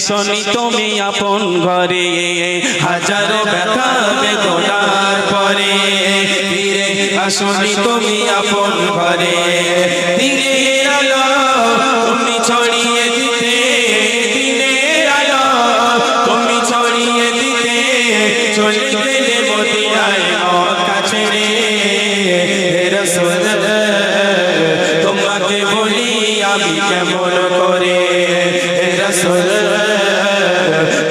আসনি তুমি আপন ঘরে, হাজারো ব্যথা বেদনার পরে। ফিরে আসনি তুমি আপন ঘরে, দিনের তুমি ছড়িয়ে ছড়িয়ে দিতে হে রাসূল, তোমাকে বলি আমি কেমন করে? রাসূল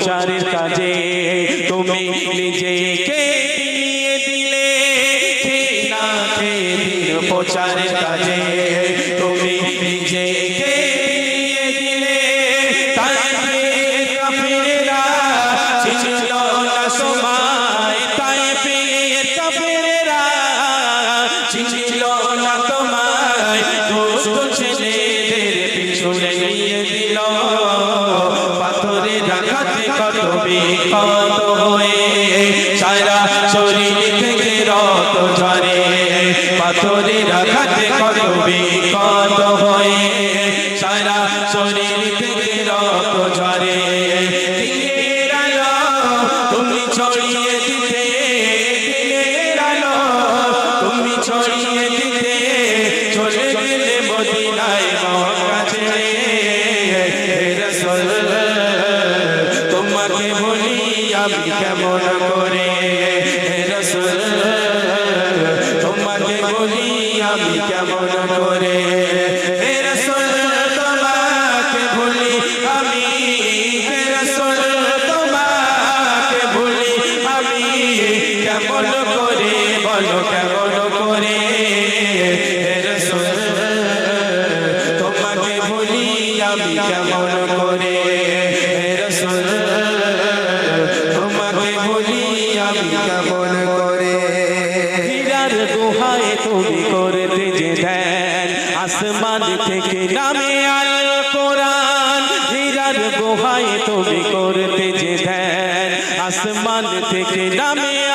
প্রচারের কাজে পাথরে রাখাতে কত বিপদ হয়ে। সারা শরীর থেকে রত ঝরে। তুমি ছড়িয়ে দিতে তুমি ছড়িয়ে দিতে। চলে গেলে মদিনায় রাসূল তোমাকে বলি আমি কেমন কেমন করে? হীরার গুহায় তুমি করতে যে দেন। আসমান থেকে নামে আল কোরআন। হীরার গুহায় তুমি করতে যে দেন। আসমান থেকে নামে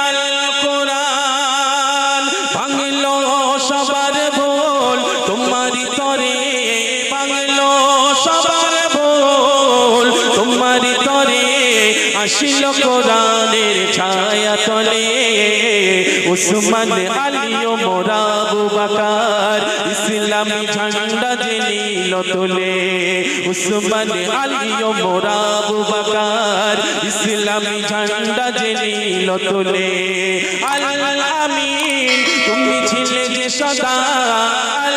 আসিল কোরআনের ছায়া তলে উসমান আলী ও মোরাবু বাকার ইসলামী ঝান্ডা জেলিল তোলে উসমান আলী ও মোরাবু বাকার ইসলামী ঝান্ডা জেলিল তোলে আল আমিন, তুমি ছিলে যে সদা। আল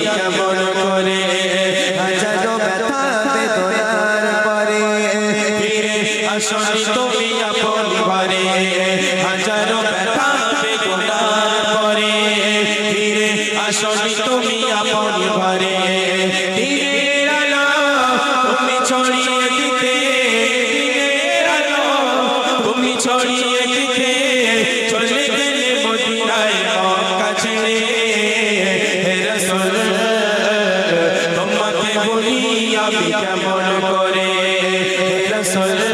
কেমন করে? আচ্ছা, হাজারো ব্যথা বেদনার পরে। ফিরে আসনি তুমি আপন ঘরে। আচ্ছা, হাজারো ব্যথা ছড়িয়ে দিতে। ছড়িয়ে দিতে। soll